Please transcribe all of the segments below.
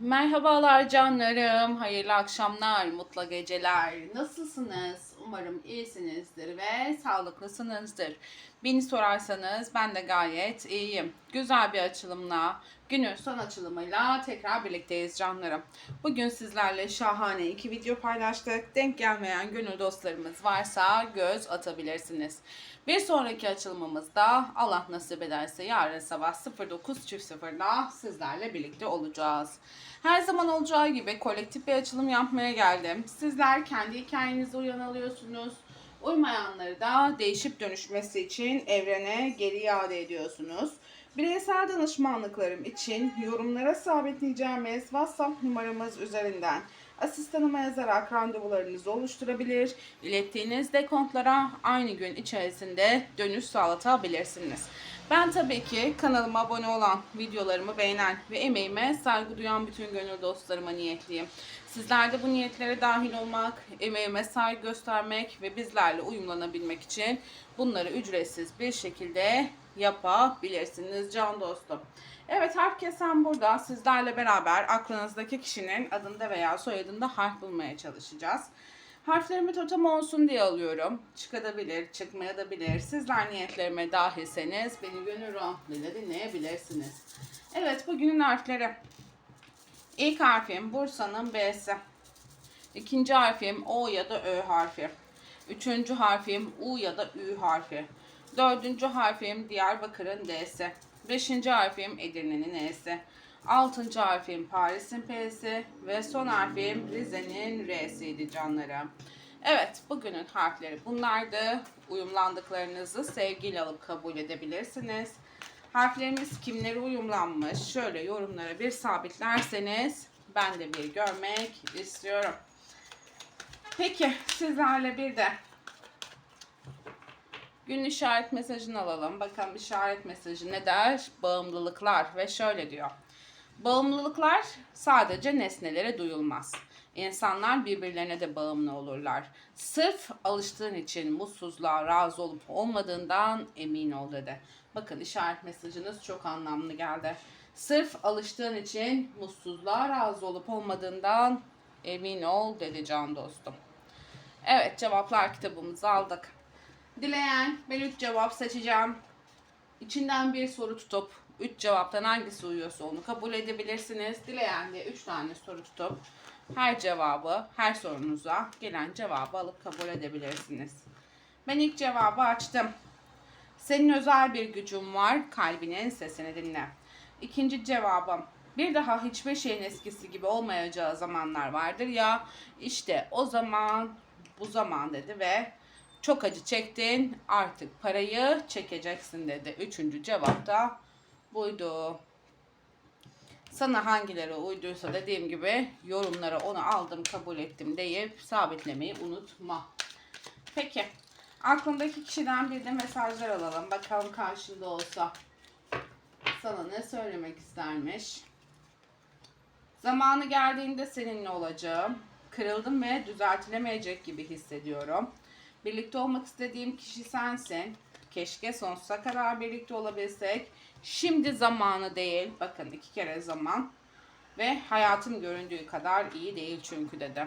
Merhabalar canlarım, hayırlı akşamlar, mutlu geceler. Nasılsınız? Umarım iyisinizdir ve sağlıklısınızdır. Beni sorarsanız ben de gayet iyiyim. Güzel bir açılımla, günün son açılımıyla tekrar birlikteyiz canlarım. Bugün sizlerle şahane iki video paylaştık. Denk gelmeyen gönül dostlarımız varsa göz atabilirsiniz. Bir sonraki açılımımızda Allah nasip ederse yarın sabah 09.00'da sizlerle birlikte olacağız. Her zaman olacağı gibi kolektif bir açılım yapmaya geldim. Sizler kendi hikayenize uyan alıyorsunuz. Uymayanları da değişip dönüşmesi için evrene geri iade ediyorsunuz. Bireysel danışmanlıklarım için yorumlara sabitleyeceğimiz WhatsApp numaramız üzerinden asistanıma yazarak randevularınızı oluşturabilir. İlettiğiniz dekontlara aynı gün içerisinde dönüş sağlatabilirsiniz. Ben tabii ki kanalıma abone olan, videolarımı beğenen ve emeğime saygı duyan bütün gönül dostlarıma niyetliyim. Sizler de bu niyetlere dahil olmak, emeğime saygı göstermek ve bizlerle uyumlanabilmek için bunları ücretsiz bir şekilde yapabilirsiniz can dostum. Evet harf kesen burada sizlerle beraber aklınızdaki kişinin adında veya soyadında harf bulmaya çalışacağız. Harflerimi totem olsun diye alıyorum. Çıkabilir, çıkmayabilir. Sizler niyetlerime dahilseniz beni gönül rahatlığıyla dinleyebilirsiniz. Evet bugünün harfleri. İlk harfim Bursa'nın B'si. İkinci harfim O ya da Ö harfi. Üçüncü harfim U ya da Ü harfi. Dördüncü harfim Diyarbakır'ın D'si. Beşinci harfim Edirne'nin E'si. Altıncı harfim Paris'in P'si. Ve son harfim Rize'nin R'siydi canlarım. Evet bugünün harfleri bunlardı. Uyumlandıklarınızı sevgiyle alıp kabul edebilirsiniz. Harflerimiz kimlere uyumlanmış? Şöyle yorumlara bir sabitlerseniz ben de bir görmek istiyorum. Peki sizlerle bir de gün işaret mesajını alalım. Bakalım işaret mesajı ne der? Bağımlılıklar ve şöyle diyor. Bağımlılıklar sadece nesnelere duyulmaz. İnsanlar birbirlerine de bağımlı olurlar. Sırf alıştığın için mutsuzluğa razı olup olmadığından emin ol dedi. Bakın işaret mesajınız çok anlamlı geldi. Sırf alıştığın için mutsuzluğa razı olup olmadığından emin ol dedi can dostum. Evet cevaplar kitabımızı aldık. Dileyen ben 3 cevap seçeceğim. İçinden bir soru tutup 3 cevaptan hangisi uyuyorsa onu kabul edebilirsiniz. Dileyen de 3 tane soru tutup her cevabı, her sorunuza gelen cevabı alıp kabul edebilirsiniz. Ben ilk cevabı açtım. Senin özel bir gücün var, kalbinin sesini dinle. İkinci cevabım. Bir daha hiçbir şeyin eskisi gibi olmayacağı zamanlar vardır ya. İşte o zaman bu zaman dedi ve çok acı çektin artık parayı çekeceksin dedi. Üçüncü cevap da buydu. Sana hangileri uyduysa dediğim gibi yorumlara onu aldım kabul ettim deyip sabitlemeyi unutma. Peki aklındaki kişiden bir de mesajlar alalım. Bakalım karşında olsa sana ne söylemek istermiş. Zamanı geldiğinde seninle olacağım. Kırıldım ve düzeltilemeyecek gibi hissediyorum. Birlikte olmak istediğim kişi sensin. Keşke sonsuza kadar birlikte olabilsek. Şimdi zamanı değil. Bakın iki kere zaman. Ve hayatım göründüğü kadar iyi değil çünkü dedi.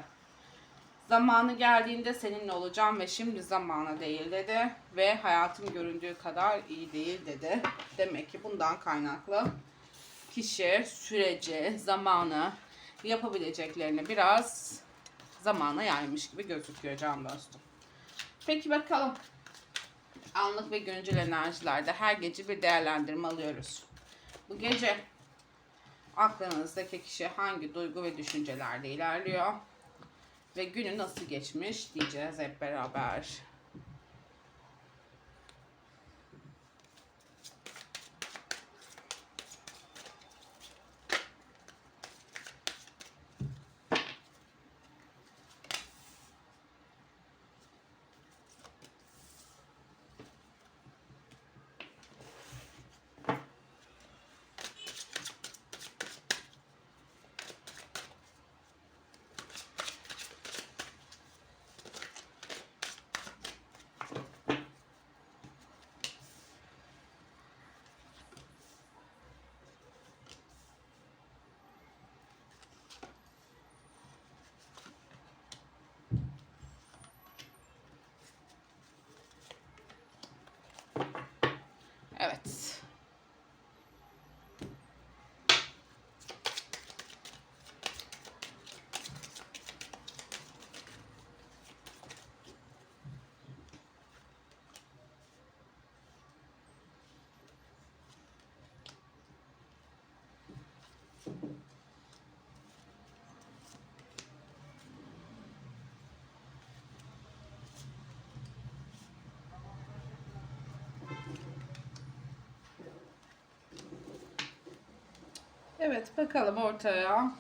Zamanı geldiğinde seninle olacağım ve şimdi zamanı değil dedi. Ve hayatım göründüğü kadar iyi değil dedi. Demek ki bundan kaynaklı kişi süreci, zamanı yapabileceklerini biraz zamana yaymış gibi gözüküyor can dostum. Peki bakalım. Anlık ve güncel enerjilerde her gece bir değerlendirme alıyoruz. Bu gece aklınızdaki kişi hangi duygu ve düşüncelerde ilerliyor? Ve günü nasıl geçmiş diyeceğiz hep beraber. Bakalım ortaya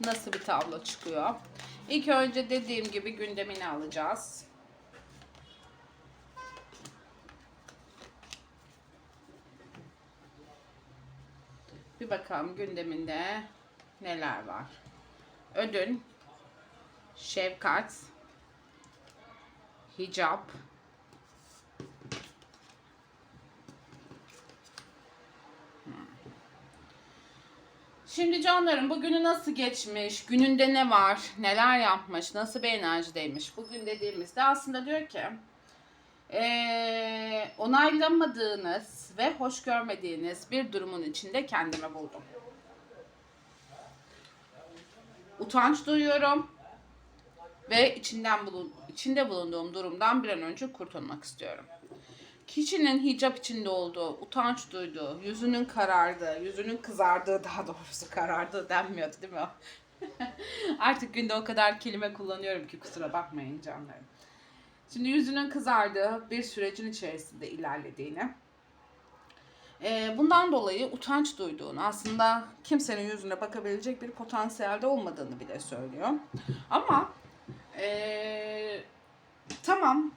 nasıl bir tablo çıkıyor. İlk önce dediğim gibi gündemini alacağız. Bir bakalım gündeminde neler var. Ödün, şefkat, hicap, Şimdi canlarım bugünü nasıl geçmiş, gününde ne var, neler yapmış, nasıl bir enerjideymiş. Bugün dediğimizde aslında diyor ki eee onaylamadığınız ve hoş görmediğiniz bir durumun içinde kendimi buldum. Utanç duyuyorum ve içinden bulun, içinde bulunduğum durumdan bir an önce kurtulmak istiyorum. Kişinin hicap içinde olduğu, utanç duyduğu, yüzünün karardığı, yüzünün kızardığı daha doğrusu karardığı denmiyordu değil mi? Artık günde o kadar kelime kullanıyorum ki kusura bakmayın canlarım. Şimdi yüzünün kızardığı bir sürecin içerisinde ilerlediğini, e, bundan dolayı utanç duyduğunu, aslında kimsenin yüzüne bakabilecek bir potansiyelde olmadığını bile söylüyor. Ama e, tamam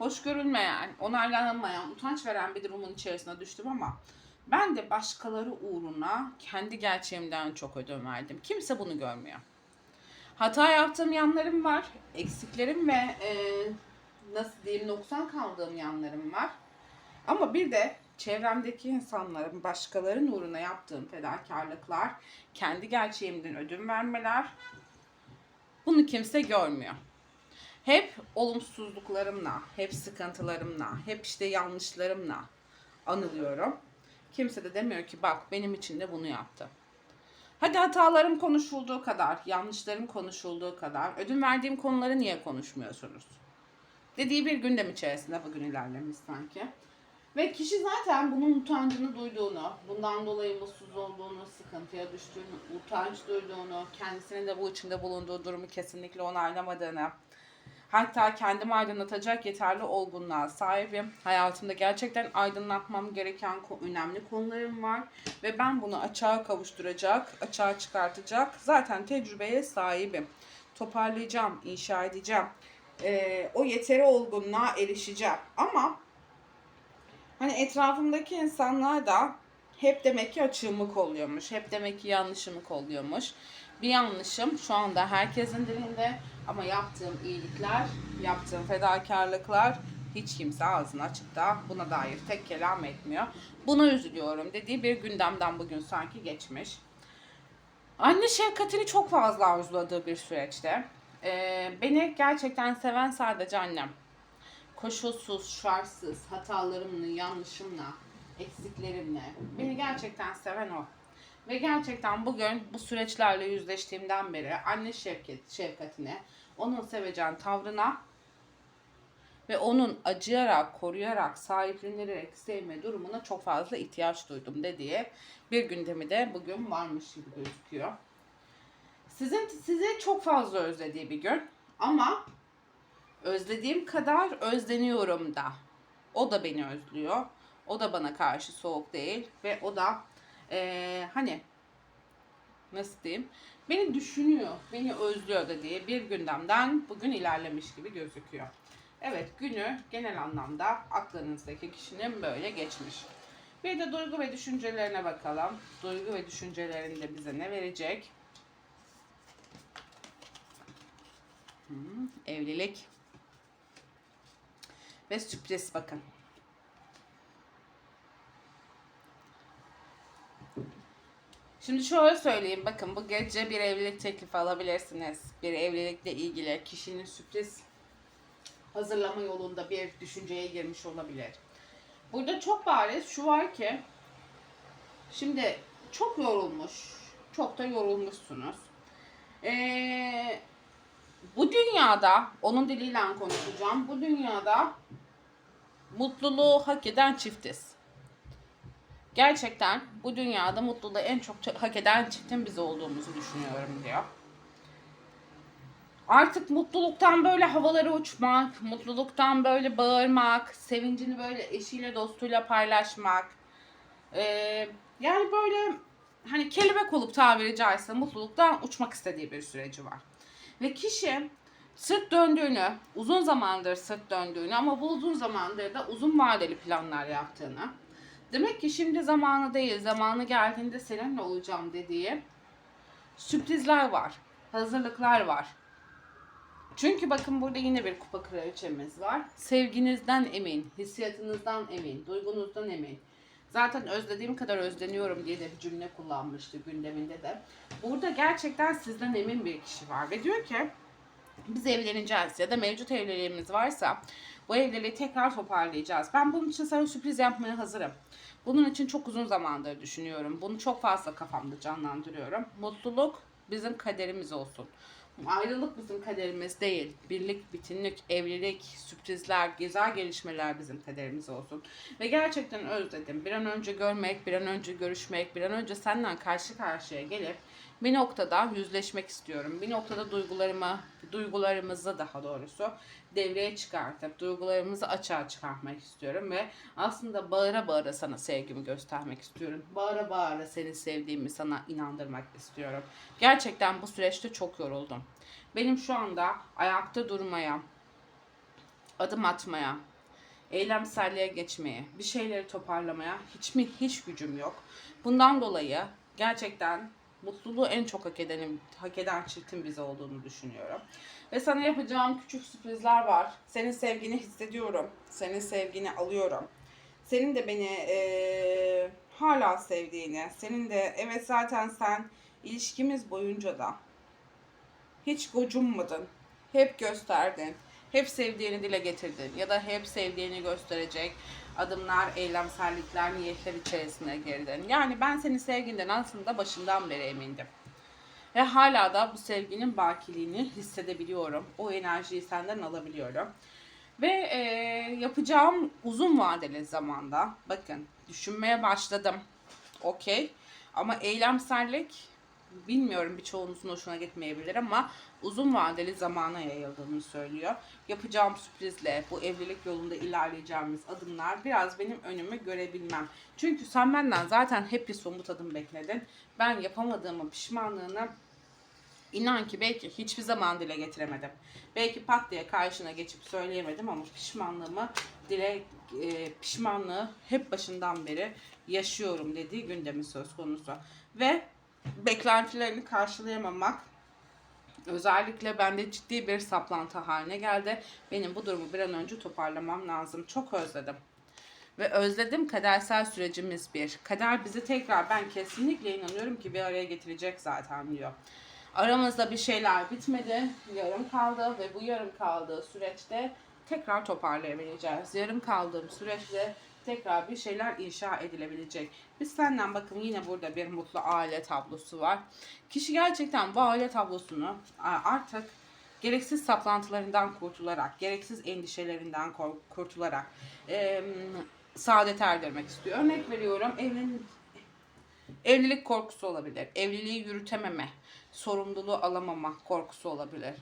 hoş görülmeyen, onaylanamayan, utanç veren bir durumun içerisine düştüm ama ben de başkaları uğruna kendi gerçeğimden çok ödün verdim. Kimse bunu görmüyor. Hata yaptığım yanlarım var, eksiklerim ve e, nasıl diyeyim noksan kaldığım yanlarım var. Ama bir de çevremdeki insanların başkalarının uğruna yaptığım fedakarlıklar, kendi gerçeğimden ödün vermeler bunu kimse görmüyor hep olumsuzluklarımla, hep sıkıntılarımla, hep işte yanlışlarımla anılıyorum. Kimse de demiyor ki bak benim için de bunu yaptı. Hadi hatalarım konuşulduğu kadar, yanlışlarım konuşulduğu kadar ödün verdiğim konuları niye konuşmuyorsunuz? Dediği bir gündem içerisinde bugün ilerlemiş sanki. Ve kişi zaten bunun utancını duyduğunu, bundan dolayı mutsuz olduğunu, sıkıntıya düştüğünü, utanç duyduğunu, kendisinin de bu içinde bulunduğu durumu kesinlikle onaylamadığını, Hatta kendimi aydınlatacak yeterli olgunluğa sahibim. Hayatımda gerçekten aydınlatmam gereken önemli konularım var. Ve ben bunu açığa kavuşturacak, açığa çıkartacak zaten tecrübeye sahibim. Toparlayacağım, inşa edeceğim. Ee, o yeteri olgunluğa erişeceğim. Ama hani etrafımdaki insanlar da hep demek ki açığımı kolluyormuş. Hep demek ki yanlışımı kolluyormuş. Bir yanlışım şu anda herkesin dilinde ama yaptığım iyilikler, yaptığım fedakarlıklar hiç kimse ağzını açıp da buna dair tek kelam etmiyor. Buna üzülüyorum dediği bir gündemden bugün sanki geçmiş. Anne şefkatini çok fazla arzuladığı bir süreçte. Ee, beni gerçekten seven sadece annem. Koşulsuz, şartsız, hatalarımla, yanlışımla, eksiklerimle. Beni gerçekten seven o. Ve gerçekten bugün bu süreçlerle yüzleştiğimden beri anne şefkat, şefkatine, onun sevecen tavrına ve onun acıyarak, koruyarak, sahiplenerek sevme durumuna çok fazla ihtiyaç duydum dediği bir gündemi de bugün varmış gibi gözüküyor. Sizin size çok fazla özlediği bir gün ama özlediğim kadar özleniyorum da. O da beni özlüyor. O da bana karşı soğuk değil ve o da ee, hani nasıl diyeyim beni düşünüyor, beni özlüyor da diye bir gündemden bugün ilerlemiş gibi gözüküyor. Evet günü genel anlamda aklınızdaki kişinin böyle geçmiş. Bir de duygu ve düşüncelerine bakalım. Duygu ve düşüncelerinde bize ne verecek? Hmm, evlilik ve sürpriz bakın. Şimdi şöyle söyleyeyim bakın bu gece bir evlilik teklifi alabilirsiniz. Bir evlilikle ilgili kişinin sürpriz hazırlama yolunda bir düşünceye girmiş olabilir. Burada çok bariz şu var ki şimdi çok yorulmuş, çok da yorulmuşsunuz. Ee, bu dünyada, onun diliyle konuşacağım, bu dünyada mutluluğu hak eden çiftiz gerçekten bu dünyada mutluluğu en çok hak eden çiftin biz olduğumuzu düşünüyorum diyor. Artık mutluluktan böyle havalara uçmak, mutluluktan böyle bağırmak, sevincini böyle eşiyle dostuyla paylaşmak, e, Yani böyle hani kelebek olup tabiri caizse mutluluktan uçmak istediği bir süreci var. Ve kişi sırt döndüğünü, uzun zamandır sırt döndüğünü ama bu uzun zamandır da uzun vadeli planlar yaptığını, demek ki şimdi zamanı değil, zamanı geldiğinde seninle olacağım dediği sürprizler var, hazırlıklar var. Çünkü bakın burada yine bir kupa kraliçemiz var. Sevginizden emin, hissiyatınızdan emin, duygunuzdan emin. Zaten özlediğim kadar özleniyorum diye de bir cümle kullanmıştı gündeminde de. Burada gerçekten sizden emin bir kişi var ve diyor ki biz evleneceğiz ya da mevcut evliliğimiz varsa bu evliliği tekrar toparlayacağız. Ben bunun için sana sürpriz yapmaya hazırım. Bunun için çok uzun zamandır düşünüyorum. Bunu çok fazla kafamda canlandırıyorum. Mutluluk bizim kaderimiz olsun. Ayrılık bizim kaderimiz değil. Birlik, bütünlük, evlilik, sürprizler, güzel gelişmeler bizim kaderimiz olsun. Ve gerçekten özledim. Bir an önce görmek, bir an önce görüşmek, bir an önce senden karşı karşıya gelip bir noktada yüzleşmek istiyorum. Bir noktada duygularımı, duygularımızı daha doğrusu devreye çıkartıp duygularımızı açığa çıkartmak istiyorum ve aslında bağıra bağıra sana sevgimi göstermek istiyorum. Bağıra bağıra seni sevdiğimi sana inandırmak istiyorum. Gerçekten bu süreçte çok yoruldum. Benim şu anda ayakta durmaya, adım atmaya, eylemselliğe geçmeye, bir şeyleri toparlamaya hiç mi hiç gücüm yok. Bundan dolayı gerçekten mutluluğu en çok hak edenim, hak eden çiftin bize olduğunu düşünüyorum. Ve sana yapacağım küçük sürprizler var. Senin sevgini hissediyorum. Senin sevgini alıyorum. Senin de beni eee, hala sevdiğini, senin de evet zaten sen ilişkimiz boyunca da hiç gocunmadın. Hep gösterdin. Hep sevdiğini dile getirdin. Ya da hep sevdiğini gösterecek adımlar, eylemsellikler, niyetler içerisine girdin. Yani ben senin sevginden aslında başından beri emindim. Ve hala da bu sevginin bakiliğini hissedebiliyorum. O enerjiyi senden alabiliyorum. Ve e, yapacağım uzun vadeli zamanda, bakın düşünmeye başladım. Okey. Ama eylemsellik bilmiyorum birçoğunuzun hoşuna gitmeyebilir ama uzun vadeli zamana yayıldığını söylüyor. Yapacağım sürprizle bu evlilik yolunda ilerleyeceğimiz adımlar biraz benim önümü görebilmem. Çünkü sen benden zaten hep bir somut adım bekledin. Ben yapamadığımın pişmanlığını inan ki belki hiçbir zaman dile getiremedim. Belki pat diye karşına geçip söyleyemedim ama pişmanlığımı dile e, pişmanlığı hep başından beri yaşıyorum dediği gündemi söz konusu. Ve beklentilerini karşılayamamak özellikle bende ciddi bir saplantı haline geldi. Benim bu durumu bir an önce toparlamam lazım. Çok özledim. Ve özledim kadersel sürecimiz bir. Kader bizi tekrar ben kesinlikle inanıyorum ki bir araya getirecek zaten diyor. Aramızda bir şeyler bitmedi, yarım kaldı ve bu yarım kaldığı süreçte tekrar toparlayabileceğiz. Yarım kaldığım süreçte tekrar bir şeyler inşa edilebilecek. Biz senden bakın yine burada bir mutlu aile tablosu var. Kişi gerçekten bu aile tablosunu artık gereksiz saplantılarından kurtularak, gereksiz endişelerinden kurtularak e, saadet erdirmek istiyor. Örnek veriyorum evlen evlilik korkusu olabilir. Evliliği yürütememe, sorumluluğu alamama korkusu olabilir.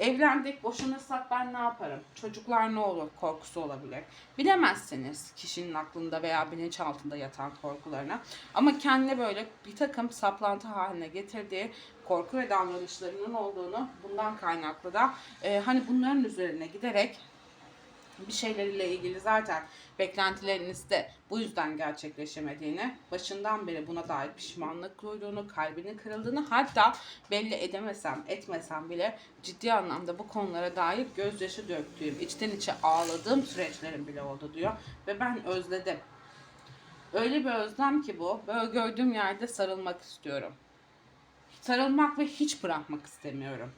Evlendik, boşanırsak ben ne yaparım? Çocuklar ne olur korkusu olabilir. Bilemezsiniz kişinin aklında veya bilinçaltında yatan korkularına. Ama kendine böyle bir takım saplantı haline getirdiği korku ve davranışlarının olduğunu bundan kaynaklı da e, hani bunların üzerine giderek bir şeylerle ilgili zaten beklentileriniz de bu yüzden gerçekleşemediğini, başından beri buna dair pişmanlık duyduğunu, kalbinin kırıldığını hatta belli edemesem, etmesem bile ciddi anlamda bu konulara dair gözyaşı döktüğüm, içten içe ağladığım süreçlerim bile oldu diyor. Ve ben özledim. Öyle bir özlem ki bu. Böyle gördüğüm yerde sarılmak istiyorum. Sarılmak ve hiç bırakmak istemiyorum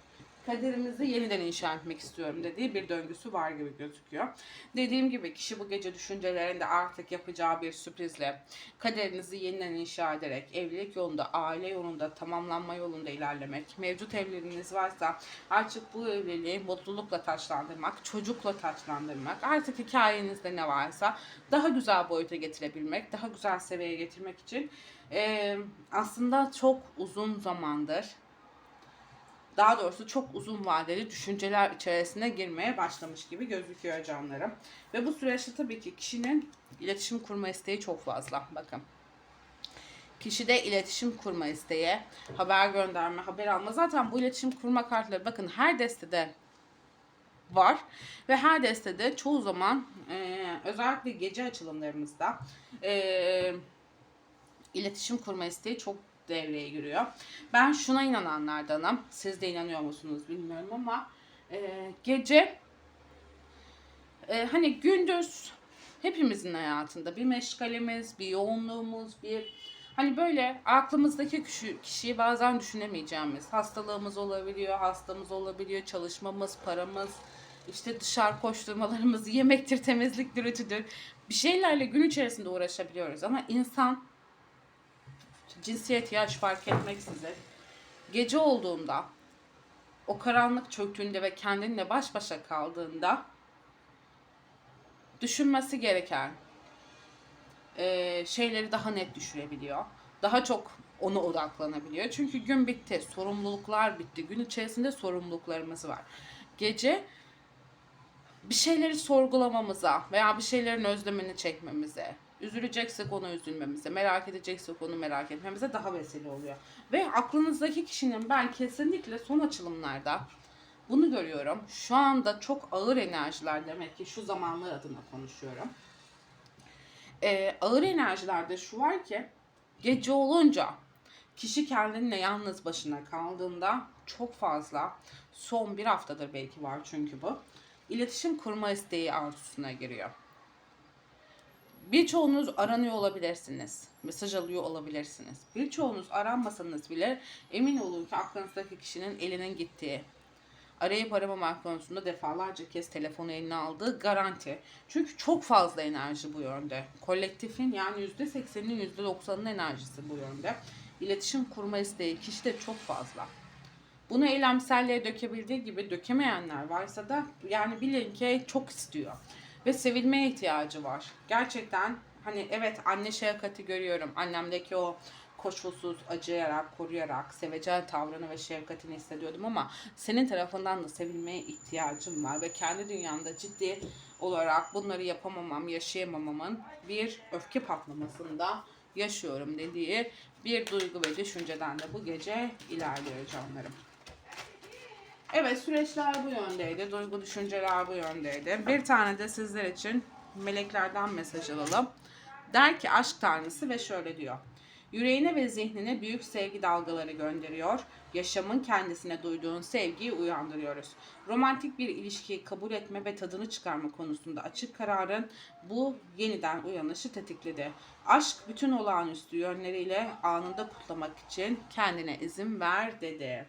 kaderimizi yeniden inşa etmek istiyorum dediği bir döngüsü var gibi gözüküyor. Dediğim gibi kişi bu gece düşüncelerinde artık yapacağı bir sürprizle kaderinizi yeniden inşa ederek evlilik yolunda, aile yolunda, tamamlanma yolunda ilerlemek, mevcut evliliğiniz varsa artık bu evliliği mutlulukla taçlandırmak, çocukla taçlandırmak, artık hikayenizde ne varsa daha güzel boyuta getirebilmek, daha güzel seviyeye getirmek için e, aslında çok uzun zamandır daha doğrusu çok uzun vadeli düşünceler içerisine girmeye başlamış gibi gözüküyor canlarım. Ve bu süreçte tabii ki kişinin iletişim kurma isteği çok fazla. Bakın. Kişide iletişim kurma isteği, haber gönderme, haber alma. Zaten bu iletişim kurma kartları bakın her destede var ve her destede çoğu zaman e, özellikle gece açılımlarımızda e, iletişim kurma isteği çok devreye giriyor. Ben şuna inananlardanım. Siz de inanıyor musunuz bilmiyorum ama e, gece e, hani gündüz hepimizin hayatında bir meşgalemiz, bir yoğunluğumuz, bir hani böyle aklımızdaki kişi, kişiyi bazen düşünemeyeceğimiz hastalığımız olabiliyor, hastamız olabiliyor, çalışmamız, paramız, işte dışarı koşturmalarımız, yemektir, temizliktir, ütüdür. Bir şeylerle gün içerisinde uğraşabiliyoruz ama insan cinsiyet, yaş fark etmeksizin gece olduğunda o karanlık çöktüğünde ve kendinle baş başa kaldığında düşünmesi gereken e, şeyleri daha net düşürebiliyor. Daha çok ona odaklanabiliyor. Çünkü gün bitti, sorumluluklar bitti. Gün içerisinde sorumluluklarımız var. Gece bir şeyleri sorgulamamıza veya bir şeylerin özlemini çekmemize, üzüleceksek onu üzülmemize, merak edeceksek onu merak etmemize daha vesile oluyor. Ve aklınızdaki kişinin ben kesinlikle son açılımlarda bunu görüyorum. Şu anda çok ağır enerjiler demek ki şu zamanlar adına konuşuyorum. Ee, ağır enerjilerde şu var ki gece olunca kişi kendinle yalnız başına kaldığında çok fazla son bir haftadır belki var çünkü bu iletişim kurma isteği arzusuna giriyor. Birçoğunuz aranıyor olabilirsiniz. Mesaj alıyor olabilirsiniz. Birçoğunuz aranmasanız bile emin olun ki aklınızdaki kişinin elinin gittiği, arayıp aramamak konusunda defalarca kez telefonu eline aldığı garanti. Çünkü çok fazla enerji bu yönde. Kolektifin yani %80'inin %90'ının enerjisi bu yönde. İletişim kurma isteği kişide çok fazla. Bunu eylemselliğe dökebildiği gibi dökemeyenler varsa da yani bilin ki çok istiyor. Ve sevilmeye ihtiyacı var. Gerçekten hani evet anne şefkati görüyorum. Annemdeki o koşulsuz, acıyarak, koruyarak, sevecen tavrını ve şefkatini hissediyordum ama senin tarafından da sevilmeye ihtiyacım var ve kendi dünyamda ciddi olarak bunları yapamamam, yaşayamamamın bir öfke patlamasında yaşıyorum dediği bir duygu ve düşünceden de bu gece ilerliyor canlarım. Evet süreçler bu yöndeydi. Duygu düşünceler bu yöndeydi. Bir tane de sizler için meleklerden mesaj alalım. Der ki aşk tanrısı ve şöyle diyor. Yüreğine ve zihnine büyük sevgi dalgaları gönderiyor. Yaşamın kendisine duyduğun sevgiyi uyandırıyoruz. Romantik bir ilişkiyi kabul etme ve tadını çıkarma konusunda açık kararın bu yeniden uyanışı tetikledi. Aşk bütün olağanüstü yönleriyle anında kutlamak için kendine izin ver dedi.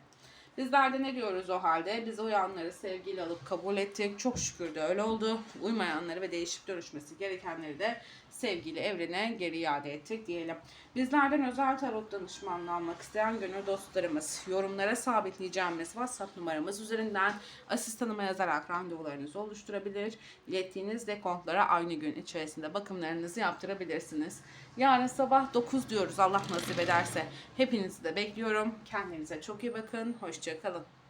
Bizler de ne diyoruz o halde? Biz uyanları sevgiyle alıp kabul ettik. Çok şükür de öyle oldu. Uymayanları ve değişip dönüşmesi gerekenleri de sevgiyle evrene geri iade ettik diyelim. Bizlerden özel tarot danışmanlığı almak isteyen gönül dostlarımız yorumlara sabitleyeceğimiz WhatsApp numaramız üzerinden asistanıma yazarak randevularınızı oluşturabilir. İlettiğiniz dekontlara aynı gün içerisinde bakımlarınızı yaptırabilirsiniz. Yarın sabah 9 diyoruz Allah nasip ederse. Hepinizi de bekliyorum. Kendinize çok iyi bakın. Hoşçakalın.